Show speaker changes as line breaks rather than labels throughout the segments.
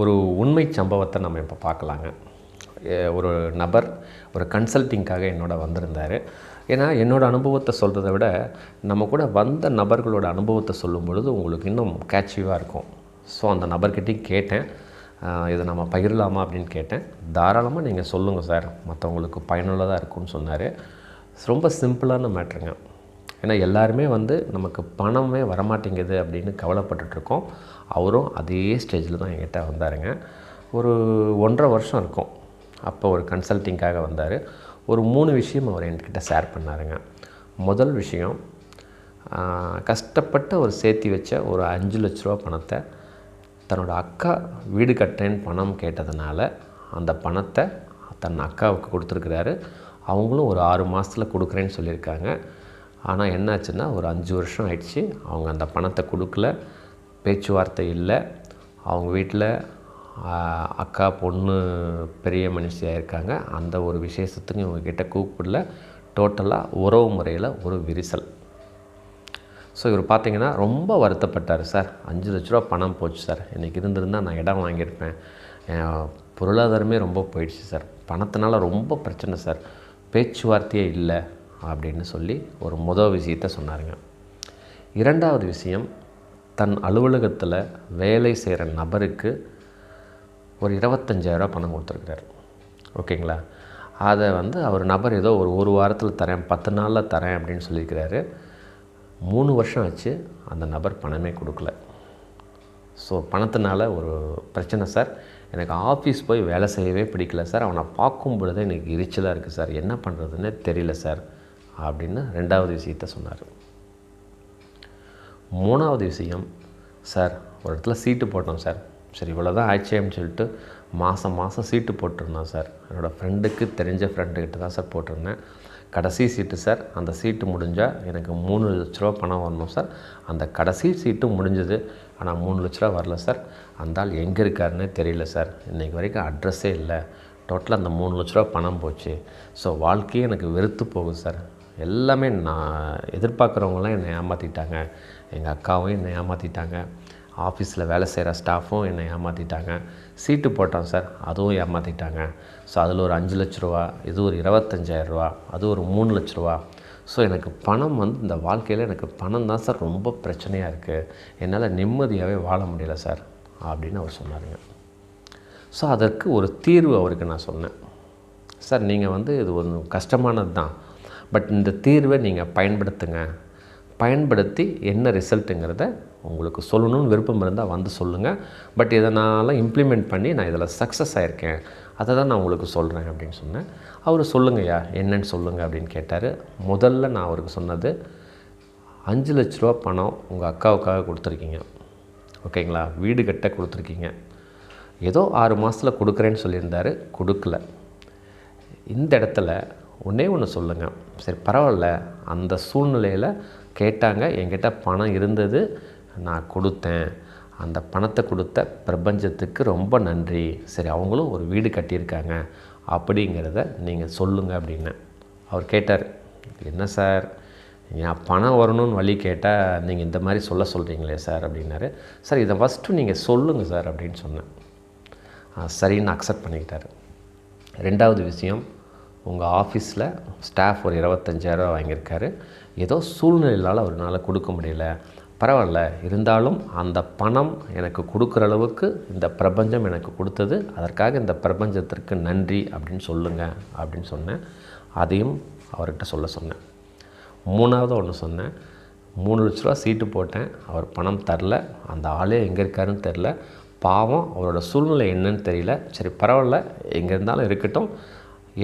ஒரு உண்மை சம்பவத்தை நம்ம இப்போ பார்க்கலாங்க. ஒரு நபர் ஒரு கன்சல்ட்டிங்காக என்னோட வந்திருந்தார். ஏன்னா என்னோடய அனுபவத்தை சொல்கிறத விட நம்ம கூட வந்த நபர்களோட அனுபவத்தை சொல்லும் பொழுது உங்களுக்கு இன்னும் கேட்சிவாக இருக்கும். ஸோ அந்த நபர்கிட்டையும் கேட்டேன். இதை நம்ம பகிரலாமா அப்படின்னு கேட்டேன். தாராளமாக நீங்கள் சொல்லுங்கள் சார். மற்றவங்களுக்கு பயனுள்ளதாக இருக்கும்னு சொன்னார். ரொம்ப சிம்பிளான மேட்ருங்க ஏன்னா எல்லாருமே வந்து நமக்கு பணமே வரமாட்டேங்குது அப்படின்னு கவலைப்பட்டுட்ருக்கோம். அவரும் அதே ஸ்டேஜில் தான் என்கிட்ட வந்தாருங்க. ஒரு ஒன்றரை வருஷம் இருக்கும். அப்போ ஒரு கன்சல்ட்டிங்காக வந்தார். ஒரு மூணு விஷயம் அவர் என்கிட்ட ஷேர் பண்ணாருங்க. முதல் விஷயம் கஷ்டப்பட்டு அவர் சேர்த்தி வச்ச ஒரு அஞ்சு லட்ச ரூபா பணத்தை தன்னோட அக்கா வீடு கட்டுறேன்னு பணம் கேட்டதுனால அந்த பணத்தை தன் அக்காவுக்கு கொடுத்துருக்குறாரு. அவங்களும் ஒரு ஆறு மாதத்தில் கொடுக்குறேன்னு சொல்லியிருக்காங்க. ஆனால் என்னாச்சுன்னா ஒரு அஞ்சு வருஷம் ஆயிடுச்சு. அவங்க அந்த பணத்தை கொடுக்கல. பேச்சுவார்த்தை இல்லை. அவங்க வீட்டில் அக்கா பொண்ணு பெரிய மனுஷியாக இருக்காங்க. அந்த ஒரு விசேஷத்துக்கு இவங்கக்கிட்ட கூப்பிடல. டோட்டலாக உறவு முறையில் ஒரு விரிசல். ஸோ இவர் பார்த்தீங்கன்னா ரொம்ப வருத்தப்பட்டார் சார் அஞ்சு லட்ச ரூபா பணம் போச்சு சார். இன்றைக்கி இருந்திருந்தால் நான் இடம் வாங்கியிருப்பேன். என் பொருளாதாரமே ரொம்ப போயிடுச்சு சார். பணத்தினால ரொம்ப பிரச்சனை சார். பேச்சுவார்த்தையே இல்லை. அப்படின்னு சொல்லி ஒரு முதல் விஷயத்த சொன்னாருங்க. இரண்டாவது விஷயம் தன் அலுவலகத்தில் வேலை செய்கிற நபருக்கு ஒரு இருபத்தஞ்சாயிரரூபா பணம் கொடுத்துருக்குறாரு. ஓகேங்களா? அதை வந்து அவர் நபர் ஏதோ ஒரு ஒரு வாரத்தில் தரேன் பத்து நாளில் தரேன் அப்படின்னு சொல்லியிருக்கிறாரு. மூணு வருஷம் ஆச்சு அந்த நபர் பணமே கொடுக்கல. ஸோ பணத்தினால ஒரு பிரச்சனை சார். எனக்கு ஆஃபீஸ் போய் வேலை செய்யவே பிடிக்கல சார். அவனை பார்க்கும் பொழுது எனக்கு எரிச்சலாக இருக்குது சார். என்ன பண்ணுறதுன்னு தெரியல சார். அப்படின்னு ரெண்டாவது விஷயத்த சொன்னார். மூணாவது விஷயம் சார் ஒரு இடத்துல சீட்டு போட்டோம் சார். சரி இவ்வளோ தான் ஆச்சேன்னு சொல்லிட்டு மாதம் மாதம் சீட்டு போட்டிருந்தோம் சார். என்னோடய ஃப்ரெண்டுக்கு தெரிஞ்ச ஃப்ரெண்டுக்கிட்ட தான் சார் போட்டிருந்தேன். கடைசி சீட்டு சார். அந்த சீட்டு முடிஞ்சால் எனக்கு மூணு லட்ச ரூபா பணம் வரணும் சார். அந்த கடைசி சீட்டும் முடிஞ்சது ஆனால் மூணு லட்ச ரூபா வரல சார். அந்த ஆள் எங்கே இருக்காருன்னு தெரியல சார். இன்றைக்கி வரைக்கும் அட்ரஸே இல்லை. டோட்டலாக அந்த மூணு லட்ச ரூபா பணம் போச்சு. ஸோ வாழ்க்கையே எனக்கு வெறுத்து போகுது சார். எல்லாமே நான் எதிர்பார்க்குறவங்களாம் என்னை ஏமாற்றிட்டாங்க எங்கள் அக்காவும் என்னை ஏமாற்றிட்டாங்க ஆஃபீஸில் வேலை செய்கிற ஸ்டாஃபும் என்னை ஏமாற்றிட்டாங்க சீட்டு போட்டோம் சார் அதுவும் ஏமாற்றிட்டாங்க ஸோ அதில் ஒரு அஞ்சு லட்ச ரூபா இது ஒரு இருபத்தஞ்சாயிரம் ரூபா அது ஒரு மூணு லட்ச ரூபா. ஸோ எனக்கு பணம் வந்து இந்த வாழ்க்கையில் எனக்கு பணம் தான் சார் ரொம்ப பிரச்சனையாக இருக்குது என்னால் நிம்மதியாகவே வாழ முடியல சார் அப்படின்னு அவர் சொன்னாருங்க. ஸோ அதற்கு ஒரு தீர்வு அவருக்கு நான் சொன்னேன். சார் நீங்கள் வந்து இது ஒன்று கஷ்டமானது தான். பட் இந்த தீர்வை நீங்கள் பயன்படுத்துங்க. பயன்படுத்தி என்ன ரிசல்ட்டுங்கிறத உங்களுக்கு சொல்லணும்னு விருப்பம் இருந்தால் வந்து சொல்லுங்கள் பட் இதை இம்ப்ளிமெண்ட் பண்ணி நான் இதில் சக்ஸஸ் ஆகியிருக்கேன் அதை தான் நான் உங்களுக்கு சொல்கிறேன் அப்படின்னு சொன்னேன். அவர் சொல்லுங்கய்யா என்னன்னு சொல்லுங்கள் அப்படின்னு கேட்டார். முதல்ல நான் அவருக்கு சொன்னது அஞ்சு லட்ச ரூபா பணம் உங்கள் அக்காவுக்காக கொடுத்துருக்கீங்க. ஓகேங்களா? வீடு கட்ட கொடுத்துருக்கீங்க. ஏதோ ஆறு மாதத்தில் கொடுக்குறேன்னு சொல்லியிருந்தாரு கொடுக்கல. இந்த இடத்துல ஒன்றே ஒன்று சொல்லுங்கள் சரி பரவாயில்ல. அந்த சூழ்நிலையில் கேட்டாங்க. என்கிட்ட பணம் இருந்தது. நான் கொடுத்தேன். அந்த பணத்தை கொடுத்த பிரபஞ்சத்துக்கு ரொம்ப நன்றி. சரி அவங்களும் ஒரு வீடு கட்டியிருக்காங்க. அப்படிங்கிறத நீங்கள் சொல்லுங்கள் அப்படின்னு. அவர் கேட்டார் என்ன சார்? என் பணம் வரணும்னு வழி கேட்டால் நீங்கள் இந்த மாதிரி சொல்ல சொல்கிறீங்களே சார்? அப்படின்னாரு. சார் இதை ஃபஸ்ட்டு நீங்கள் சொல்லுங்கள் சார் அப்படின்னு சொன்னேன். சரின்னு அக்செப்ட் பண்ணிக்கிட்டார். ரெண்டாவது விஷயம் உங்கள் ஆஃபீஸில் ஸ்டாஃப் ஒரு இருபத்தஞ்சாயிரரூவா வாங்கியிருக்காரு. ஏதோ சூழ்நிலையால் அவரால் கொடுக்க முடியல. பரவாயில்ல இருந்தாலும் அந்த பணம் எனக்கு கொடுக்குற அளவுக்கு இந்த பிரபஞ்சம் எனக்கு கொடுத்தது. அதற்காக இந்த பிரபஞ்சத்திற்கு நன்றி அப்படின்னு சொல்லுங்கள் அப்படின்னு சொன்னேன். அதையும் அவர்கிட்ட சொல்ல சொன்னேன். மூணாவது ஒன்று சொன்னேன். மூணு லட்ச ரூபா சீட்டு போட்டேன். அவர் பணம் தரல. அந்த ஆளே எங்கே இருக்காருன்னு தெரில பாவம் அவரோட சூழ்நிலை என்னன்னு தெரியல. சரி பரவாயில்ல. எங்கே இருந்தாலும் இருக்கட்டும்.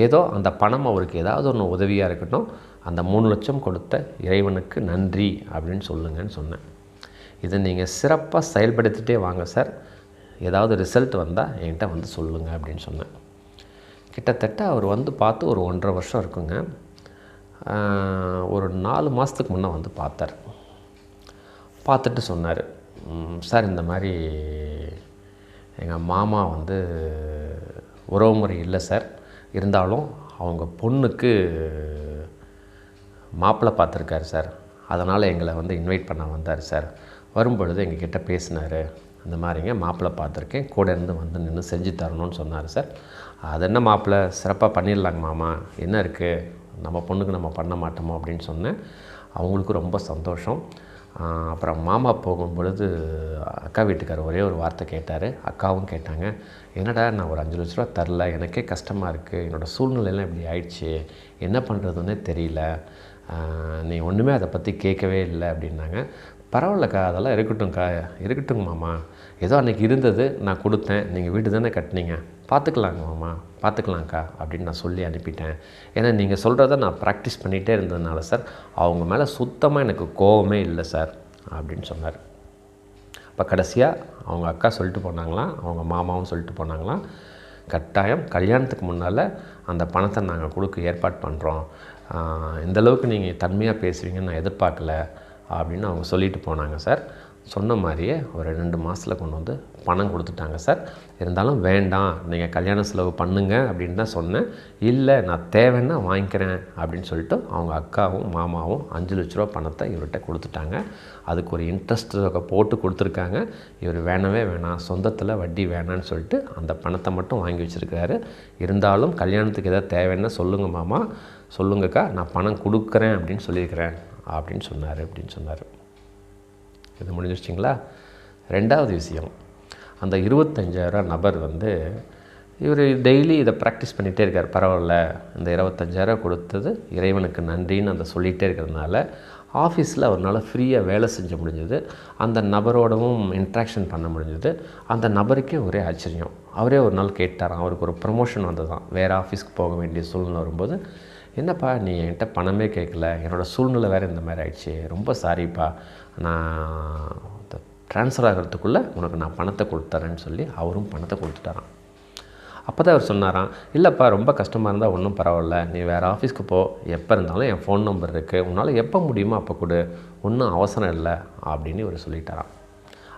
ஏதோ அந்த பணம் அவருக்கு ஏதாவது ஒன்று உதவியாக இருக்கட்டும் அந்த மூணு லட்சம் கொடுத்த இறைவனுக்கு நன்றி அப்படின்னு சொல்லுங்கன்னு சொன்னேன். இதை நீங்கள் சிறப்பாக செயல்படுத்திகிட்டே வாங்க சார். ஏதாவது ரிசல்ட் வந்தால் என்கிட்ட வந்து சொல்லுங்கள் அப்படின்னு சொன்னேன். கிட்டத்தட்ட அவர் வந்து பார்த்து ஒரு ஒன்றரை வருஷம் இருக்குங்க. ஒரு நாலு மாதத்துக்கு முன்னே வந்து பார்த்தார். பார்த்துட்டு சொன்னார் சார் இந்த மாதிரி எங்கள் மாமா வந்து உறவுமுறை இல்லை சார். இருந்தாலும் அவங்க பொண்ணுக்கு மாப்பிள்ளை பார்த்துருக்காரு சார். அதனால் எங்களை வந்து இன்வைட் பண்ண வந்தார் சார். வரும்பொழுது எங்ககிட்ட பேசினார். இந்த மாதிரிங்க மாப்பிள்ளை பார்த்துருக்கேன். கூட இருந்து வந்து நின்று செஞ்சு தரணும்னு சொன்னார் சார். அது என்ன மாப்பிள்ளை? சிறப்பாக பண்ணிடலாங்க மாமா. என்ன இருக்குது நம்ம பொண்ணுக்கு நம்ம பண்ண மாட்டோமோ அப்படின்னு சொன்னேன். அவங்களுக்கும் ரொம்ப சந்தோஷம். அப்புறம் மாமா போகும் பொழுது அக்கா வீட்டுக்கார் ஒரே ஒரு வார்த்தை கேட்டார். அக்காவும் கேட்டாங்க. என்னடா நான் ஒரு அஞ்சு லட்ச ரூபா தரல. எனக்கே கஷ்டமாக இருக்குது என்னோடய சூழ்நிலையெல்லாம் இப்படி ஆயிடுச்சு. என்ன பண்ணுறதுன்னே தெரியல. நீ ஒன்றுமே அதை பற்றி கேட்கவே இல்லை. அப்படின்னாங்க. பரவாயில்லக்கா அதெல்லாம் இருக்கட்டும்க்கா. இருக்கட்டுங்க மாமா. ஏதோ அன்றைக்கி இருந்தது. நான் கொடுத்தேன். நீங்கள் வீடு தானே கட்டினீங்க. பார்த்துக்கலாங்க மாமா. பார்த்துக்கலாங்க்கா அப்படின்னு நான் சொல்லி அனுப்பிட்டேன். ஏன்னா நீங்கள் சொல்கிறத நான் ப்ராக்டிஸ் பண்ணிகிட்டே இருந்ததுனால சார் அவங்க மேலே சுத்தமாக எனக்கு கோவமே இல்லை சார் அப்படின்னு சொன்னார். இப்போ கடைசியாக அவங்க அக்கா சொல்லிட்டு போனாங்களாம் அவங்க மாமாவும் சொல்லிட்டு போனாங்களாம் கட்டாயம் கல்யாணத்துக்கு முன்னால் அந்த பணத்தை நாங்கள் கொடுக்க ஏற்பாடு பண்ணுறோம் இந்தளவுக்கு நீங்கள் தன்மையாக பேசுவீங்கன்னு நான் எதிர்பார்க்கல அப்படின்னு அவங்க சொல்லிட்டு போனாங்க சார். சொன்ன மாதிரியே ஒரு ரெண்டு மாதத்தில் கொண்டு வந்து பணம் கொடுத்துட்டாங்க சார். இருந்தாலும் வேண்டாம் நீங்கள் கல்யாண செலவு பண்ணுங்க அப்படின்னு தான் சொன்னேன். இல்லை நான் தேவைன்னா வாங்கிக்கிறேன் அப்படின்னு சொல்லிட்டு அவங்க அக்காவும் மாமாவும் அஞ்சு லட்ச ரூபா பணத்தை இவர்கிட்ட கொடுத்துட்டாங்க. அதுக்கு ஒரு இன்ட்ரெஸ்ட் தொகை போட்டு கொடுத்துருக்காங்க. இவர் வேணவே வேணாம் சொந்தத்தில் வட்டி வேணான்னு சொல்லிட்டு அந்த பணத்தை மட்டும் வாங்கி வச்சுருக்காரு இருந்தாலும் கல்யாணத்துக்கு எதாவது தேவைன்னா சொல்லுங்கள் மாமா சொல்லுங்கக்கா நான் பணம் கொடுக்குறேன் அப்படின்னு சொல்லியிருக்கிறேன் அப்படின்னு சொன்னார் அப்படின்னு சொன்னார். இது முடிஞ்சிருச்சிங்களா? ரெண்டாவது விஷயம் அந்த இருபத்தஞ்சாயிரம் நபர் வந்து இவர் டெய்லி இதை ப்ராக்டிஸ் பண்ணிகிட்டே இருக்கார். பரவாயில்ல இந்த இருபத்தஞ்சாயிரம் கொடுத்தது இறைவனுக்கு நன்றின்னு அந்த சொல்லிகிட்டே இருக்கிறதுனால ஆஃபீஸில் அவரால் ஃப்ரீயாக வேலை செஞ்ச முடிஞ்சது. அந்த நபரோடவும் இன்ட்ராக்ஷன் பண்ண முடிஞ்சது. அந்த நபருக்கே ஒரே ஆச்சரியம். அவரே ஒரு நாள் கேட்டாராம். அவருக்கு ஒரு ப்ரமோஷன் வந்ததான் வேறு ஆஃபீஸ்க்கு போக வேண்டிய சூழ்நிலை வரும்போது என்னப்பா நீ என்கிட்ட பணமே கேட்கல. என்னோடய சூழ்நிலை வேறு இந்த மாதிரி ஆயிடுச்சு. ரொம்ப சாரிப்பா நான் ட்ரான்ஸ்ஃபர் ஆகிறதுக்குள்ளே உனக்கு நான் பணத்தை கொடுத்துறேன்னு சொல்லி அவரும் பணத்தை கொடுத்துட்டாரான் அப்போ தான் அவர் சொன்னாராம் இல்லைப்பா ரொம்ப கஷ்டமாக இருந்தால் ஒன்றும் பரவாயில்ல. நீ வேறு ஆஃபீஸ்க்கு போ. எப்போ இருந்தாலும் என் ஃபோன் நம்பர் இருக்குது உன்னால் எப்போ முடியுமோ அப்போ கொடு. ஒன்றும் அவசரம் இல்லை. அப்படின்னு இவர் சொல்லிட்டாராம்.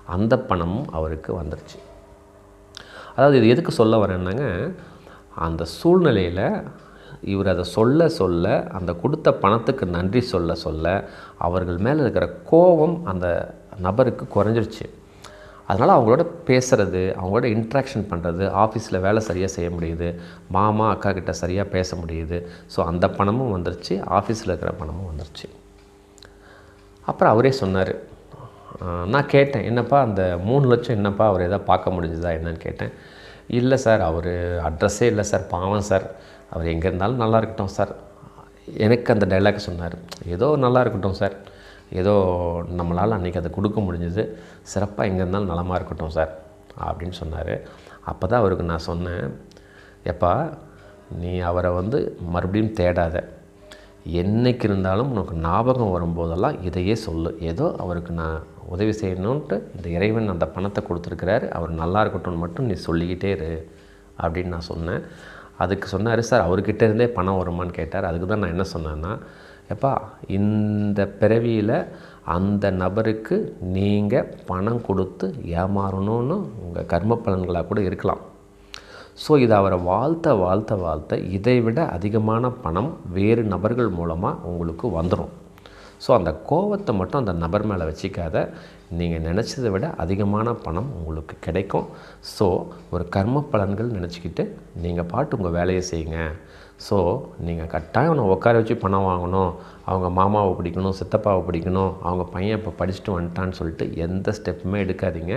அந்த பணமும் அவருக்கு வந்துருச்சு. அதாவது இது எதுக்கு சொல்ல வரேன்னாங்க அந்த சூழ்நிலையில் இவர் அதை சொல்ல சொல்ல அந்த கொடுத்த பணத்துக்கு நன்றி சொல்ல சொல்ல அவர்கள் மேலே இருக்கிற கோபம் அந்த நபருக்கு குறைஞ்சிருச்சு. அதனால் அவங்களோட பேசுகிறது அவங்களோட இன்ட்ராக்ஷன் பண்ணுறது ஆஃபீஸில் வேலை சரியாக செய்ய முடியுது மாமா அக்கா கிட்ட சரியாக பேச முடியுது. ஸோ அந்த பணமும் வந்துருச்சு ஆஃபீஸில் இருக்கிற பணமும் வந்துருச்சு. அப்புறம் அவரே சொன்னார் நான் கேட்டேன் என்னப்பா அந்த மூணு லட்சம் என்னப்பா அவர் எதாவது பார்க்க முடிஞ்சுதா என்னன்னு கேட்டேன். இல்லை சார் அவர் அட்ரஸே இல்லை சார் பாவம் சார். அவர் எங்கே இருந்தாலும் நல்லா இருக்கட்டும் சார். எனக்கு அந்த டைலாக் சொன்னார் ஏதோ நல்லா இருக்கட்டும் சார். ஏதோ நம்மளால் அன்றைக்கி அதை கொடுக்க முடிஞ்சது. சிறப்பாக எங்கே இருந்தாலும் நலமாக இருக்கட்டும் சார் அப்படின்னு சொன்னார். அப்போ தான் அவருக்கு நான் சொன்னேன் எப்பா நீ அவரை வந்து மறுபடியும் தேடாத. என்னைக்கு இருந்தாலும் உனக்கு ஞாபகம் வரும்போதெல்லாம் இதையே சொல்லு. ஏதோ அவருக்கு நான் உதவி செய்யணுன்ட்டு இந்த இறைவன் அந்த பணத்தை கொடுத்துருக்கிறாரு. அவர் நல்லா இருக்கட்டும்னு மட்டும் நீ சொல்லிக்கிட்டே இரு அப்படின்னு நான் சொன்னேன். அதுக்கு சொன்னார் சார் அவர்கிட்ட இருந்தே பணம் வருமான்னு கேட்டார். அதுக்கு தான் நான் என்ன சொன்னேன்னா எப்பா இந்த பிறவியில் அந்த நபருக்கு நீங்கள் பணம் கொடுத்து ஏமாறணும்னு உங்கள் கர்ம பலன்களாக கூட இருக்கலாம். ஸோ இதை அவரை வாழ்த்த வாழ்த்த வாழ்த்த இதை விட அதிகமான பணம் வேறு நபர்கள் மூலமாக உங்களுக்கு வந்துடும் ஸோ அந்த கோவத்தை மட்டும் அந்த நபர் மேலே வச்சிக்காத. நீங்கள் நினச்சதை விட அதிகமான பணம் உங்களுக்கு கிடைக்கும். ஸோ ஒரு கர்ம பலன்கள் நினச்சிக்கிட்டு நீங்கள் பாட்டு உங்கள் வேலையை செய்யுங்க. ஸோ நீங்கள் கட்டாயம் அவனை உட்கார வச்சு பணம் வாங்கணும். அவங்க மாமாவை பிடிக்கணும் சித்தப்பாவை பிடிக்கணும் அவங்க பையன் இப்போ படிச்சுட்டு வந்துட்டான்னு சொல்லிட்டு எந்த ஸ்டெப்புமே எடுக்காதீங்க.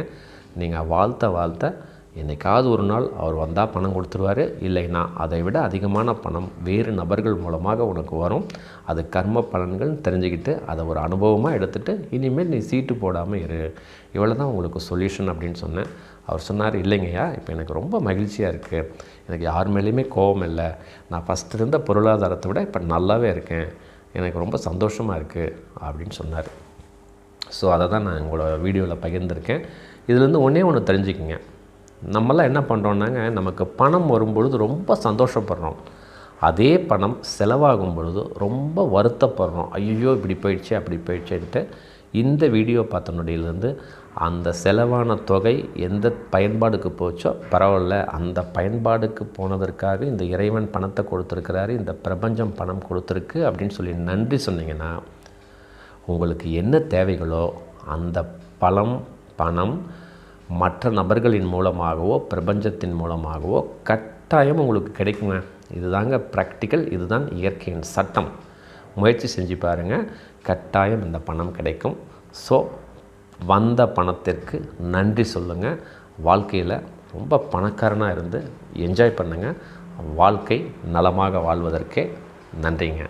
நீங்கள் வாழ்த்த வாழ்த்த என்னைக்காவது ஒரு நாள் அவர் வந்தால் பணம் கொடுத்துருவாரு இல்லைன்னா அதை விட அதிகமான பணம் வேறு நபர்கள் மூலமாக உனக்கு வரும். அது கர்ம பலன்கள் தெரிஞ்சுக்கிட்டு அதை ஒரு அனுபவமாக எடுத்துகிட்டு இனிமேல் நீ சீட்டு போடாமல் இரு. இவ்வளோ தான் உங்களுக்கு சொல்யூஷன் அப்படின்னு சொன்னேன். அவர் சொன்னார் இல்லைங்கய்யா இப்போ எனக்கு ரொம்ப மகிழ்ச்சியாக இருக்குது எனக்கு யார் மேலேயுமே கோபம் இல்லை. நான் ஃபஸ்ட்டு இருந்த பொருளாதாரத்தை விட இப்போ நல்லாவே இருக்கேன். எனக்கு ரொம்ப சந்தோஷமாக இருக்குது அப்படின்னு சொன்னார். ஸோ அதை தான் நான் உங்களோட வீடியோவில் பகிர்ந்திருக்கேன். இதுலேருந்து ஒன்றே ஒன்று தெரிஞ்சுக்கிங்க. நம்மளாம் என்ன பண்ணுறோன்னாங்க நமக்கு பணம் வரும்பொழுது ரொம்ப சந்தோஷப்படுறோம். அதே பணம் செலவாகும் பொழுது ரொம்ப வருத்தப்படுறோம். ஐயோ இப்படி போயிடுச்சு அப்படி போயிடுச்சுன்ட்டு இந்த வீடியோ பார்த்த நொடியிலேருந்து அந்த செலவான தொகை எந்த பயன்பாடுக்கு போச்சோ பரவாயில்ல. அந்த பயன்பாடுக்கு போனதற்காக இந்த இறைவன் பணத்தை கொடுத்துருக்கிறாரு இந்த பிரபஞ்சம் பணம் கொடுத்துருக்கு அப்படின்னு சொல்லி நன்றி சொன்னீங்கன்னா உங்களுக்கு என்ன தேவைகளோ அந்த பழம் பணம் மற்ற நபர்களின் மூலமாகவோ பிரபஞ்சத்தின் மூலமாகவோ கட்டாயம் உங்களுக்கு கிடைக்குங்க. இதுதாங்க ப்ராக்டிக்கல் இதுதான் இயற்கையின் சட்டம். முயற்சி செஞ்சு பாருங்கள் கட்டாயம் இந்த பணம் கிடைக்கும். ஸோ வந்த பணத்திற்கு நன்றி சொல்லுங்கள் வாழ்க்கையில் ரொம்ப பணக்காரனாக இருந்து என்ஜாய் பண்ணுங்கள் வாழ்க்கை நலமாக வாழ்வதற்கே நன்றிங்க.